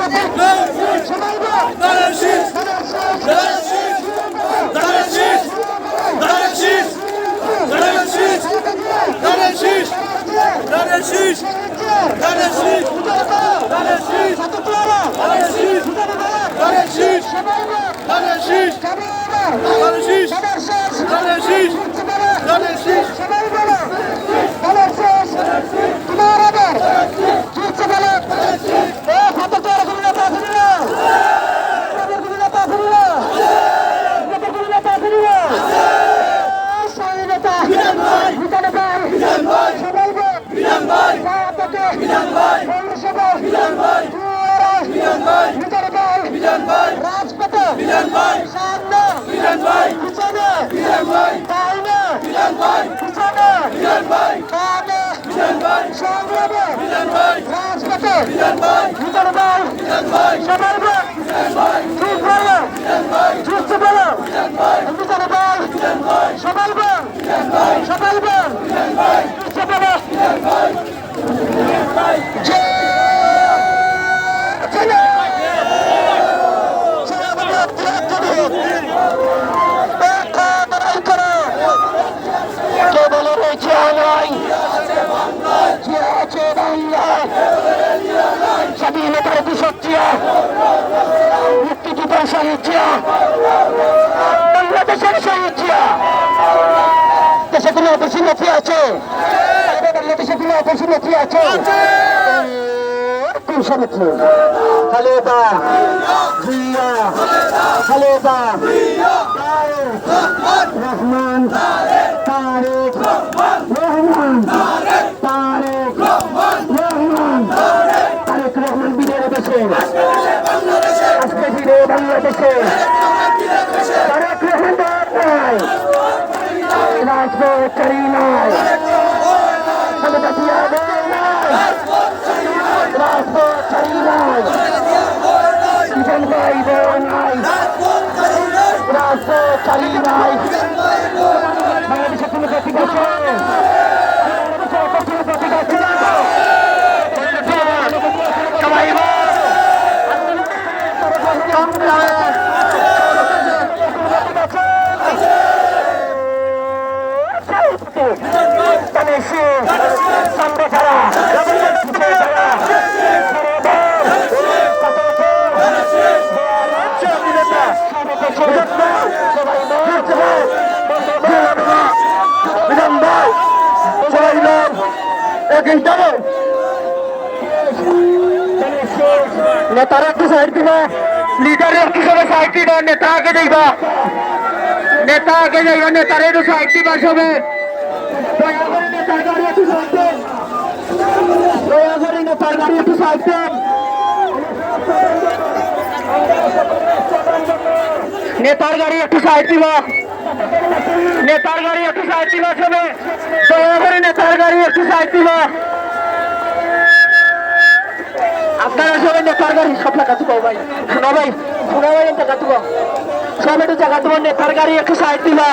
রাজপথে পিছনে সংগ্রামে রাজপথে বল ঠিক বলো যুক্ত বলো। ভিতরে বল সবাই বল সবাই অনলাইন যে আছে বাংলায় স্বাধীনতার কুশক্রিয়া মুক্তিযুদ্ধের শহীদিয়া বাংলাদেশের শহীদিয়া দেশে কোনো অপসীমতি আছে বাংলাদেশে কোনো অপসীমতি আছে খালেদা জিয়া খালেদা রহমান তারেক রহমান তারেক রহমান তারেক রহমান বিদের দেশে আজকে ফিরে বাংলাদেশে তারেক রহমান নাই রাজপথ করি নাই বই নাই জীবন ভাই নাই রাজপথ করি নাই বাংলাদেশের কোনো প্রতীক আছে বাংলাদেশের কোনো প্রতীক আছে সবাই সামনে ছাড়া পিছিয়ে ছাড়া নেতারা একটু সাইড দিবা। লিডার একটু সবাই সাইড দিবা নেতা আগে যাইবা। নেতা আগে যাইবা, নেতারা একটু সাইড দিবা সবে দয়া করে নেতার গাড়ি একটু সাইড দেন। দয়া করে নেতার গাড়ি একটু সাইড দেন। নেতার গাড়ি একটু সাইড দয়া করে নেতার গাড়ি একটু সাইড দিবা। আপনারা সবাই নেতার গাড়ি সব টাকা তুকো ভাই। শোনা ভাই শোনা ভাই টাকা তুকো সব একটু জায়গা তুকো নেতার গাড়ি একটু সাইড দিবা।